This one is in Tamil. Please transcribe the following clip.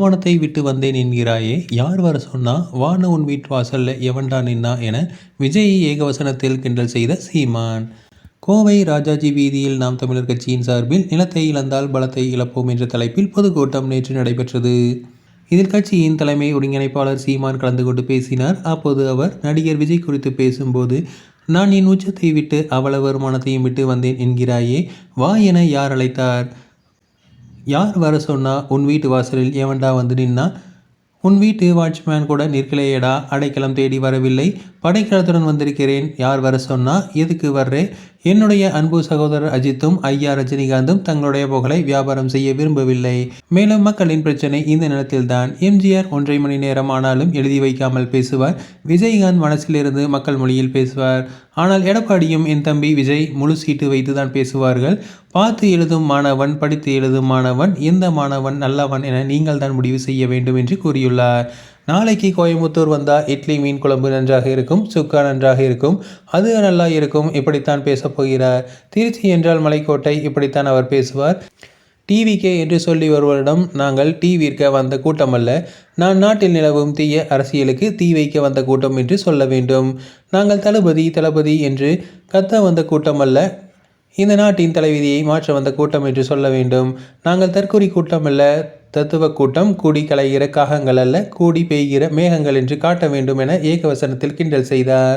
வானத்தை விட்டு வந்தேன் என்கிறாயே. யார் வர சொன்னா வான உன் வீட்டு வாசல்ல எவன்டா நின்னா என விஜய் ஏகவசனத்தில் கிண்டல் செய்த சீமான். கோவை ராஜாஜி வீதியில் நாம் தமிழர் கட்சியின் சார்பில் நிலத்தை இழந்தால் பலத்தை இழப்போம் என்ற தலைப்பில் பொதுக்கூட்டம் நேற்று நடைபெற்றது. இதில் கட்சியின் தலைமை ஒருங்கிணைப்பாளர் சீமான் கலந்து கொண்டு பேசினார். அப்போது அவர் நடிகர் விஜய் குறித்து பேசும்போது நான் என் உச்சத்தை விட்டு அவ்வளவு வருமானத்தையும் விட்டு வந்தேன் என்கிறாயே. வா என யார் அழைத்தார். யார் வர சொன்னால் உன் வீட்டு வாசலில் எவன்டா வந்து நின்னா? உன் வீட்டு வாட்ச்மேன் கூட நிற்கலையடா அடைக்கலம் தேடி வரவில்லை. படைக்கலத்துடன் வந்திருக்கிறேன். யார் வர சொன்னா எதுக்கு வர்றே? என்னுடைய அன்பு சகோதரர் அஜித்தும் ஐயா ரஜினிகாந்தும் தங்களுடைய புகழை வியாபாரம் செய்ய விரும்பவில்லை. மேலும் மக்களின் பிரச்சனை இந்த நிலத்தில்தான் எம்ஜிஆர் ஒன்றை மணி நேரம் ஆனாலும் எழுதி வைக்காமல் பேசுவார். விஜயகாந்த் மனசிலிருந்து மக்கள் மொழியில் பேசுவார். ஆனால் எடப்பாடியும் என் தம்பி விஜய் முழு சீட்டு வைத்து தான் பேசுவார்கள். பார்த்து எழுதும் மாணவன் படித்து எழுதும் மாணவன் எந்த மாணவன் நல்லவன் என நீங்கள் தான் முடிவு செய்ய வேண்டும் என்று கூறியுள்ளார். நாளைக்கு கோயம்புத்தூர் வந்தால் இட்லி மீன் குழம்பு நன்றாக இருக்கும் சுக்கா நன்றாக இருக்கும். அது நல்லா இருக்கும் இப்படித்தான் பேசப் போகிறார். திருச்சி என்றால் மலைக்கோட்டை இப்படித்தான் அவர் பேசுவார். டிவிகே என்று சொல்லி வருவரிடம் நாங்கள் டீ விற்க வந்த கூட்டம் அல்ல. நான் நாட்டில் நிலவும் தீய அரசியலுக்கு தீ வைக்க வந்த கூட்டம் என்று சொல்ல வேண்டும். நாங்கள் தளபதி தளபதி என்று கத்த வந்த கூட்டம் அல்ல. இந்த நாட்டின் தலைவிதியை மாற்ற வந்த கூட்டம் என்று சொல்ல வேண்டும். நாங்கள் தற்கொலை கூட்டம் அல்ல. தத்துவ கூட்டம் கூடி கலைகிற காகங்கள் அல்ல கூடி பெய்கிற மேகங்கள் என்று காட்ட வேண்டும் என ஏகவசனத்தில் கிண்டல் செய்தார்.